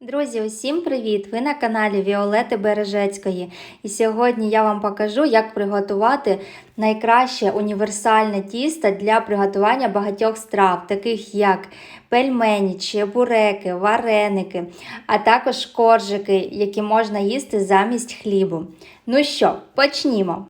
Друзі, усім привіт! Ви на каналі Віолети Бережецької. І сьогодні я вам покажу, як приготувати найкраще універсальне тісто для приготування багатьох страв, таких як пельмені, чебуреки, вареники, а також коржики, які можна їсти замість хлібу. Ну що, почнімо!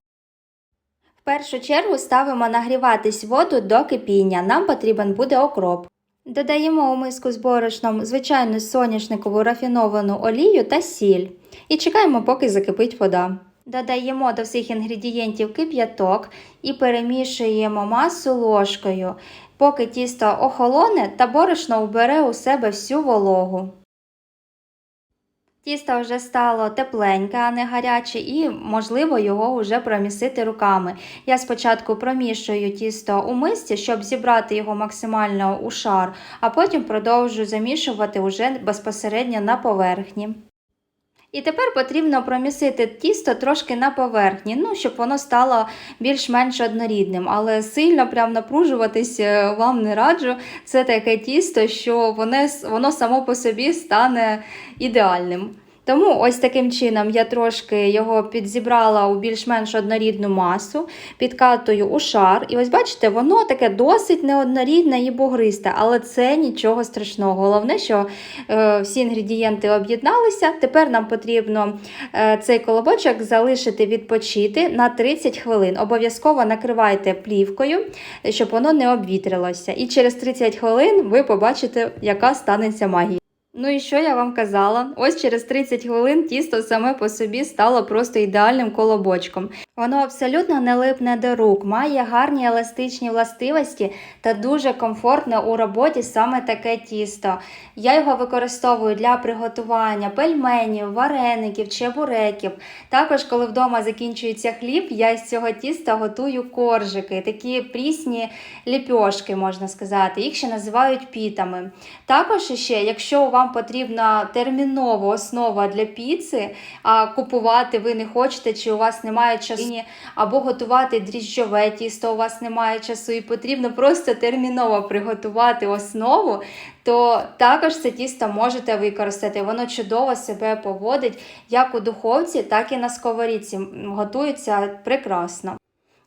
В першу чергу ставимо нагріватись воду до кипіння. Нам потрібен буде окроп. Додаємо у миску з борошном звичайну соняшникову рафіновану олію та сіль. І чекаємо, поки закипить вода. Додаємо до всіх інгредієнтів кип'яток і перемішуємо масу ложкою, поки тісто охолоне та борошно вбере у себе всю вологу. Тісто вже стало тепленьке, а не гаряче, і можливо його вже промісити руками. Я спочатку промішую тісто у мисці, щоб зібрати його максимально у шар, а потім продовжую замішувати уже безпосередньо на поверхні. І тепер потрібно промісити тісто трошки на поверхні, ну, щоб воно стало більш-менш однорідним. Але сильно прям напружуватись е, вам не раджу. Це таке тісто, що воно, воно само по собі стане ідеальним. Тому ось таким чином я трошки його підзібрала у більш-менш однорідну масу, підкатую у шар. І ось бачите, воно таке досить неоднорідне і бугристе, але це нічого страшного. Головне, що е, всі інгредієнти об'єдналися. Тепер нам потрібно е, цей колобочок залишити відпочити на 30 хвилин. Обов'язково накривайте плівкою, щоб воно не обвітрилося. І через 30 хвилин ви побачите, яка станеться магія. Ну і що я вам казала? Ось через 30 хвилин тісто саме по собі стало просто ідеальним колобочком. Воно абсолютно не липне до рук, має гарні еластичні властивості та дуже комфортне у роботі саме таке тісто. Я його використовую для приготування пельменів, вареників, чебуреків. Також, коли вдома закінчується хліб, я з цього тіста готую коржики, такі прісні ліпьошки, можна сказати. Їх ще називають пітами. Також ще, якщо вам потрібна термінова основа для піци, а купувати ви не хочете, чи у вас немає часу, або готувати дріжджове тісто, у вас немає часу, і потрібно просто терміново приготувати основу, то також це тісто можете використати. Воно чудово себе поводить як у духовці, так і на сковорідці. Готується прекрасно.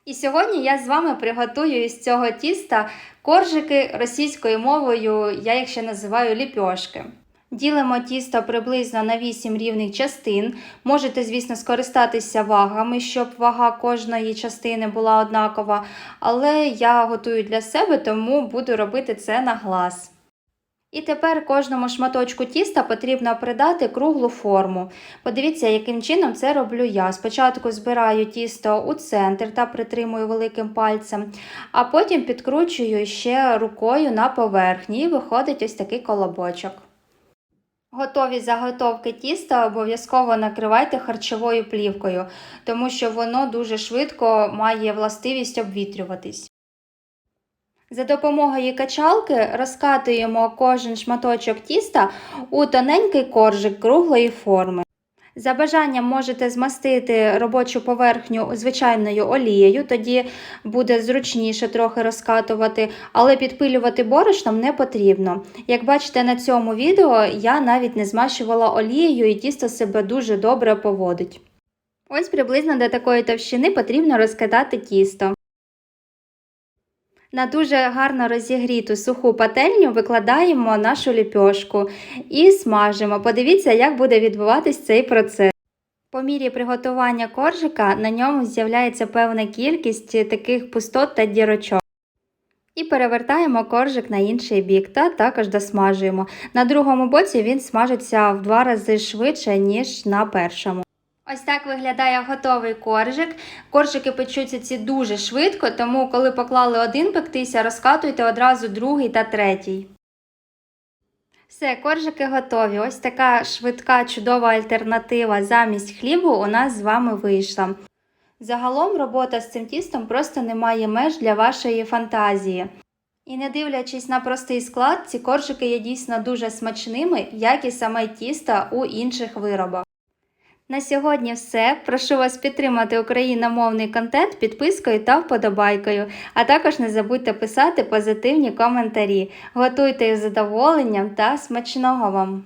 І сьогодні я з вами приготую із цього тіста коржики російською мовою, я їх ще називаю ліпьошки. Ділимо тісто приблизно на 8 рівних частин. Можете, звісно, скористатися вагами, щоб вага кожної частини була однакова. Але я готую для себе, тому буду робити це на глаз. І тепер кожному шматочку тіста потрібно придати круглу форму. Подивіться, яким чином це роблю я. Спочатку збираю тісто у центр та притримую великим пальцем, а потім підкручую ще рукою на поверхні і виходить ось такий колобочок. Готові заготовки тіста обов'язково накривайте харчовою плівкою, тому що воно дуже швидко має властивість обвітрюватись. За допомогою качалки розкатуємо кожен шматочок тіста у тоненький коржик круглої форми. За бажанням можете змастити робочу поверхню звичайною олією, тоді буде зручніше трохи розкатувати, але підпилювати борошном не потрібно. Як бачите на цьому відео, я навіть не змащувала олією і тісто себе дуже добре поводить. Ось приблизно до такої товщини потрібно розкатати тісто. На дуже гарно розігріту суху пательню викладаємо нашу ліпьошку і смажимо. Подивіться, як буде відбуватись цей процес. По мірі приготування коржика на ньому з'являється певна кількість таких пустот та дірочок. І перевертаємо коржик на інший бік та також досмажуємо. На другому боці він смажиться в два рази швидше, ніж на першому. Ось так виглядає готовий коржик. Коржики печуться ці дуже швидко, тому коли поклали один пектися, розкатуйте одразу другий та третій. Все, коржики готові. Ось така швидка, чудова альтернатива замість хлібу у нас з вами вийшла. Загалом робота з цим тістом просто не має меж для вашої фантазії. І не дивлячись на простий склад, ці коржики є дійсно дуже смачними, як і саме тісто у інших виробах. На сьогодні все. Прошу вас підтримати україномовний контент підпискою та вподобайкою, а також не забудьте писати позитивні коментарі. Готуйте із задоволенням та смачного вам!